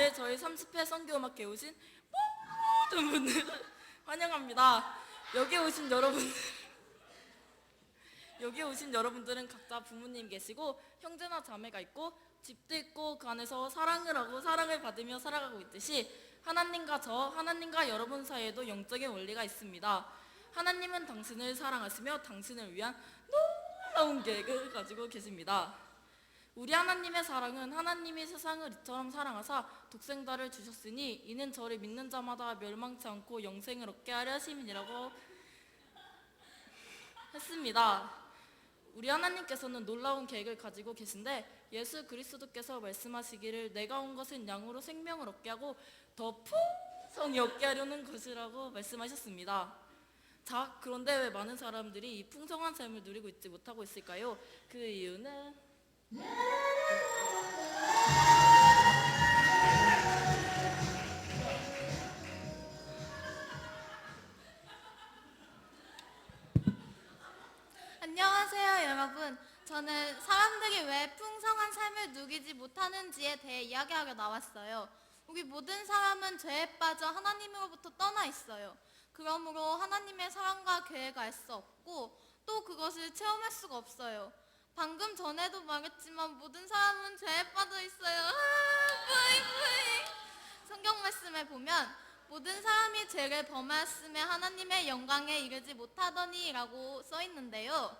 오늘 저희 30회 선교음악회 오신 모든 분들 환영합니다. 여기 오신 여러분들 여기 오신 여러분들은 각자 부모님 계시고 형제나 자매가 있고 집도 있고 그 안에서 사랑을 하고 사랑을 받으며 살아가고 있듯이 하나님과 저 하나님과 여러분 사이에도 영적인 원리가 있습니다. 하나님은 당신을 사랑하시며 당신을 위한 놀라운 계획을 가지고 계십니다. 우리 하나님의 사랑은 하나님이 세상을 이처럼 사랑하사 독생자를 주셨으니 이는 저를 믿는 자마다 멸망치 않고 영생을 얻게 하려 하심이라고 했습니다. 우리 하나님께서는 놀라운 계획을 가지고 계신데 예수 그리스도께서 말씀하시기를 내가 온 것은 양으로 생명을 얻게 하고 더 풍성히 얻게 하려는 것이라고 말씀하셨습니다. 자, 그런데 왜 많은 사람들이 이 풍성한 삶을 누리고 있지 못하고 있을까요? 그 이유는 안녕하세요, 여러분. 저는 사람들이 왜 풍성한 삶을 누리지 못하는지에 대해 이야기하려 나왔어요. 우리 모든 사람은 죄에 빠져 하나님으로부터 떠나 있어요. 그러므로 하나님의 사랑과 계획을 알 수 없고 또 그것을 체험할 수가 없어요. 방금 전에도 말했지만 모든 사람은 죄에 빠져 있어요. 아. 성경 말씀에 보면 모든 사람이 죄를 범하였음에 하나님의 영광에 이르지 못하더니라고 써 있는데요.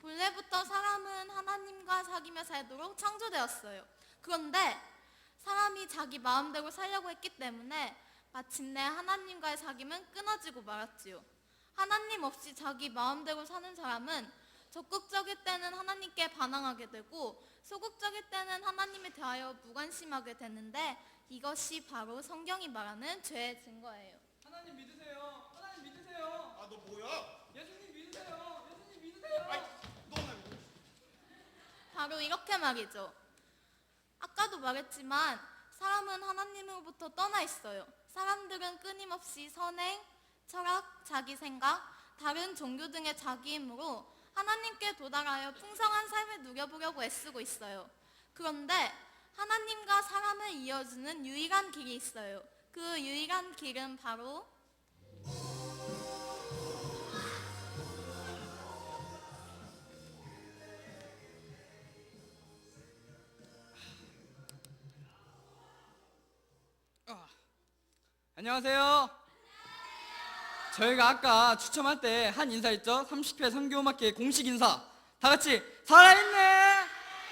본래부터 사람은 하나님과 사귀며 살도록 창조되었어요. 그런데 사람이 자기 마음대로 살려고 했기 때문에 마침내 하나님과의 사귐은 끊어지고 말았지요. 하나님 없이 자기 마음대로 사는 사람은 적극적일 때는 하나님께 반항하게 되고 소극적일 때는 하나님에 대하여 무관심하게 되는데 이것이 바로 성경이 말하는 죄의 증거예요. 하나님 믿으세요. 하나님 믿으세요. 아 너 뭐야? 예수님 믿으세요. 예수님 믿으세요. 아이 너는 바로 이렇게 말이죠. 아까도 말했지만 사람은 하나님으로부터 떠나 있어요. 사람들은 끊임없이 선행, 철학, 자기 생각, 다른 종교 등의 자기 힘으로 하나님께 도달하여 풍성한 삶을 누려보려고 애쓰고 있어요. 그런데 하나님과 사람을 이어주는 유일한 길이 있어요. 그 유일한 길은 바로 안녕하세요. 저희가 아까 추첨할 때 한 인사 있죠? 30회 선교음악회 공식 인사. 다 같이 살아있네,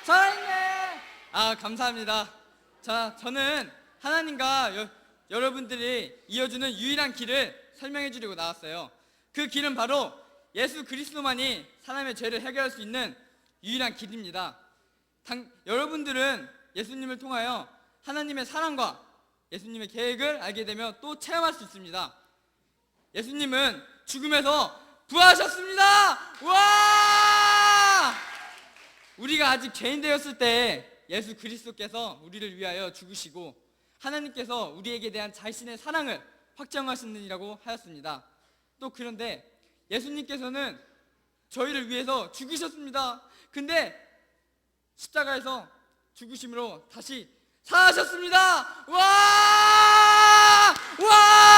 살아있네. 아 감사합니다. 자 저는 하나님과 여, 여러분들이 이어주는 유일한 길을 설명해 주려고 나왔어요. 그 길은 바로 예수 그리스도만이 사람의 죄를 해결할 수 있는 유일한 길입니다. 당, 여러분들은 예수님을 통하여 하나님의 사랑과 예수님의 계획을 알게 되며 또 체험할 수 있습니다. 예수님은 죽음에서 부활하셨습니다. 와! 우리가 아직 죄인 되었을 때 예수 그리스도께서 우리를 위하여 죽으시고 하나님께서 우리에게 대한 자신의 사랑을 확정하시느니라고 하였습니다. 또 그런데 예수님께서는 저희를 위해서 죽으셨습니다. 근데 십자가에서 죽으심으로 다시 사하셨습니다. 와! 와!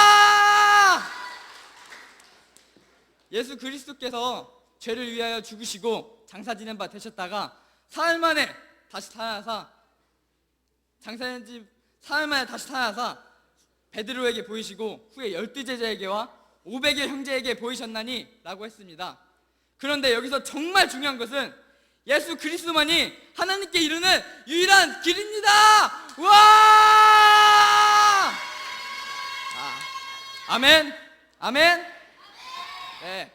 예수 그리스도께서 죄를 위하여 죽으시고 장사 지낸 바 되셨다가 사흘 만에 다시 살아나사 장사 지낸 지 사흘 만에 다시 살아나사 베드로에게 보이시고 후에 열두 제자에게와 오백의 형제에게 보이셨나니 라고 했습니다. 그런데 여기서 정말 중요한 것은 예수 그리스도만이 하나님께 이르는 유일한 길입니다. 와! 아, 아멘. 아멘. 네.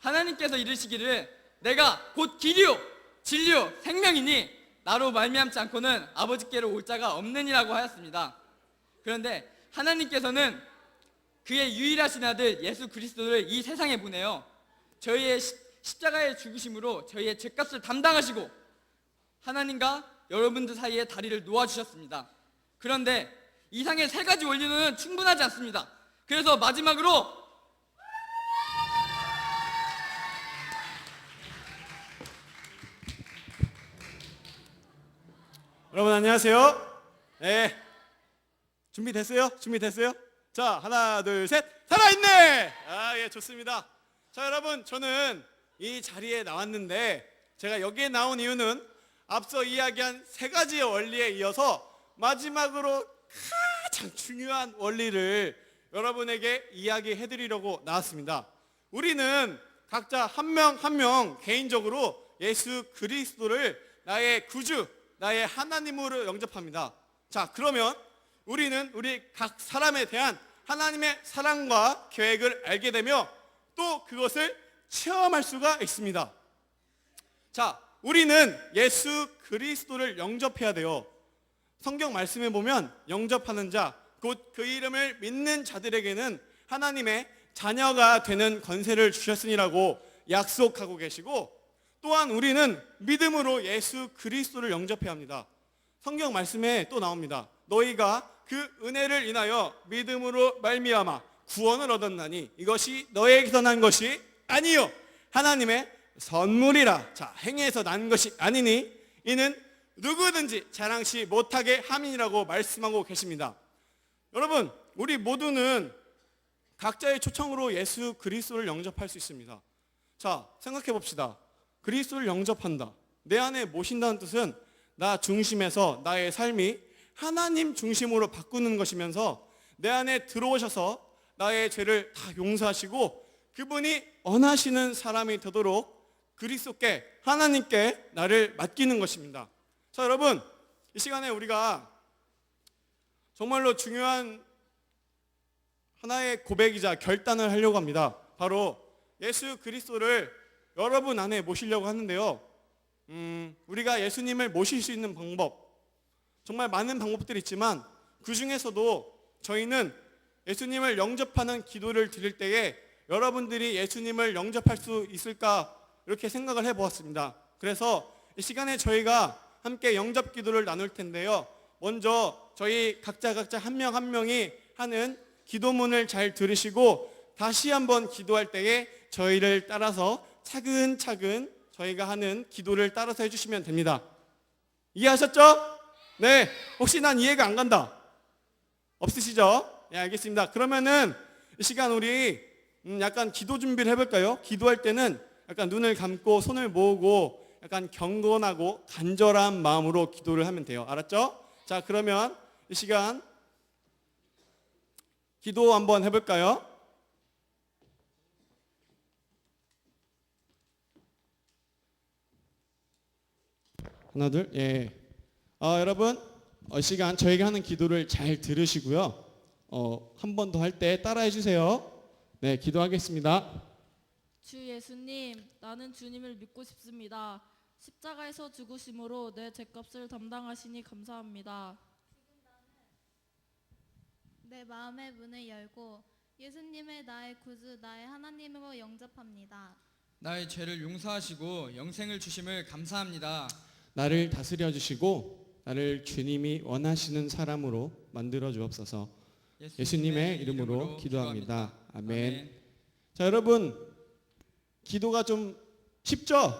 하나님께서 이르시기를 내가 곧 길이요 진리요 생명이니 나로 말미암지 않고는 아버지께로 올 자가 없느니라고 하였습니다. 그런데 하나님께서는 그의 유일하신 아들 예수 그리스도를 이 세상에 보내어 저희의 시- 십자가의 죽으심으로 저희의 죄값을 담당하시고 하나님과 여러분들 사이에 다리를 놓아 주셨습니다. 그런데 이상의 세 가지 원리는 충분하지 않습니다. 그래서 마지막으로 여러분 안녕하세요. 네. 준비됐어요? 준비됐어요? 자, 하나, 둘, 셋. 살아있네! 아, 예, 좋습니다. 자, 여러분, 저는 이 자리에 나왔는데, 제가 여기에 나온 이유는 앞서 이야기한 세 가지의 원리에 이어서 마지막으로 가장 중요한 원리를 여러분에게 이야기해 드리려고 나왔습니다. 우리는 각자 한 명 한명 개인적으로 예수 그리스도를 나의 구주, 나의 하나님으로 영접합니다. 자, 그러면 우리는 우리 각 사람에 대한 하나님의 사랑과 계획을 알게 되며 또 그것을 체험할 수가 있습니다. 자, 우리는 예수 그리스도를 영접해야 돼요. 성경 말씀에 보면 영접하는 자, 곧 그 이름을 믿는 자들에게는 하나님의 자녀가 되는 권세를 주셨으니라고 약속하고 계시고 또한 우리는 믿음으로 예수 그리스도를 영접해야 합니다. 성경 말씀에 또 나옵니다. 너희가 그 은혜를 인하여 믿음으로 말미암아 구원을 얻었나니 이것이 너에게서 난 것이 아니요 하나님의 선물이라. 자, 행위에서 난 것이 아니니 이는 누구든지 자랑치 못하게 함이라고 말씀하고 계십니다. 여러분, 우리 모두는 각자의 초청으로 예수 그리스도를 영접할 수 있습니다. 자, 생각해 봅시다. 그리스도를 영접한다. 내 안에 모신다는 뜻은 나 중심에서 나의 삶이 하나님 중심으로 바꾸는 것이면서 내 안에 들어오셔서 나의 죄를 다 용서하시고 그분이 원하시는 사람이 되도록 그리스도께 하나님께 나를 맡기는 것입니다. 자, 여러분, 이 시간에 우리가 정말로 중요한 하나의 고백이자 결단을 하려고 합니다. 바로 예수 그리스도를 여러분 안에 모시려고 하는데요. 음, 우리가 예수님을 모실 수 있는 방법, 정말 많은 방법들이 있지만 그 중에서도 저희는 예수님을 영접하는 기도를 드릴 때에 여러분들이 예수님을 영접할 수 있을까 이렇게 생각을 해보았습니다. 그래서 이 시간에 저희가 함께 영접 기도를 나눌 텐데요. 먼저 저희 각자 각자 한 명 한 명이 하는 기도문을 잘 들으시고 다시 한번 기도할 때에 저희를 따라서 차근차근 저희가 하는 기도를 따라서 해주시면 됩니다. 이해하셨죠? 네. 혹시 난 이해가 안 간다. 없으시죠? 예, 알겠습니다. 그러면은 이 시간 우리 음, 약간 기도 준비를 해볼까요? 기도할 때는 약간 눈을 감고 손을 모으고 약간 경건하고 간절한 마음으로 기도를 하면 돼요. 알았죠? 자, 그러면 이 시간 기도 한번 해볼까요? 하나 둘 예. 어, 여러분 어, 이 시간 저희가 하는 기도를 잘 들으시고요. 어, 한 번 더 할 때 따라해 주세요. 네, 기도하겠습니다. 주 예수님, 나는 주님을 믿고 싶습니다. 십자가에서 죽으심으로 내 죄값을 담당하시니 감사합니다. 내 마음의 문을 열고 예수님을 나의 구주, 나의 하나님으로 영접합니다. 나의 죄를 용서하시고 영생을 주심을 감사합니다. 나를 다스려 주시고 나를 주님이 원하시는 사람으로 만들어 주옵소서. 예수님의 이름으로 기도합니다. 아멘. 자, 여러분 기도가 좀 쉽죠?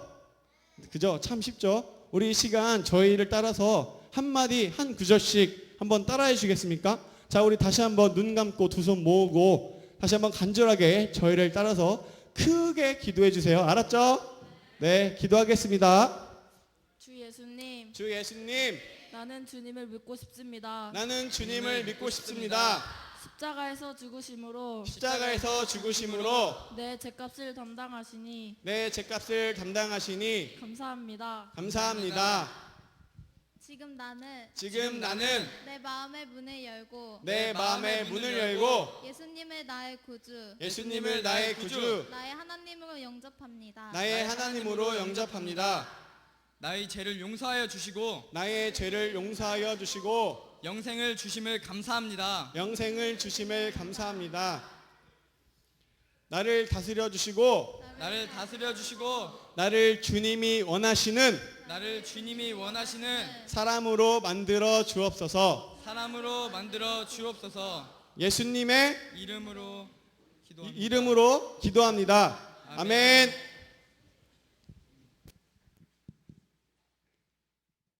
그죠? 참 쉽죠? 우리 이 시간 저희를 따라서 한 마디 한 구절씩 한번 따라해 주시겠습니까? 자, 우리 다시 한번 눈 감고 두 손 모으고 다시 한번 간절하게 저희를 따라서 크게 기도해 주세요. 알았죠? 네, 기도하겠습니다. 주 예수님, 주 예수님, 나는 주님을 믿고 싶습니다. 나는 주님을 믿고 싶습니다. 십자가에서 죽으심으로 십자가에서 죽으심으로 내 죄값을 담당하시니 내 죄값을 담당하시니 감사합니다. 감사합니다. 지금 나는 지금 나는 내 마음의 문을 열고 내 마음의 문을 열고 예수님을 나의 구주, 예수님을 나의 구주, 나의 하나님으로 영접합니다. 나의 하나님으로 영접합니다. 나의 죄를 용서하여 주시고 나의 죄를 용서하여 주시고 영생을 주심을 감사합니다. 영생을 주심을 감사합니다. 나를 다스려 주시고 나를 다스려 주시고 나를 주님이 원하시는 나를 주님이 원하시는 사람으로 만들어 주옵소서. 사람으로 만들어 주옵소서. 예수님의 이름으로 기도합니다. 이름으로 기도합니다. 아멘. 아멘.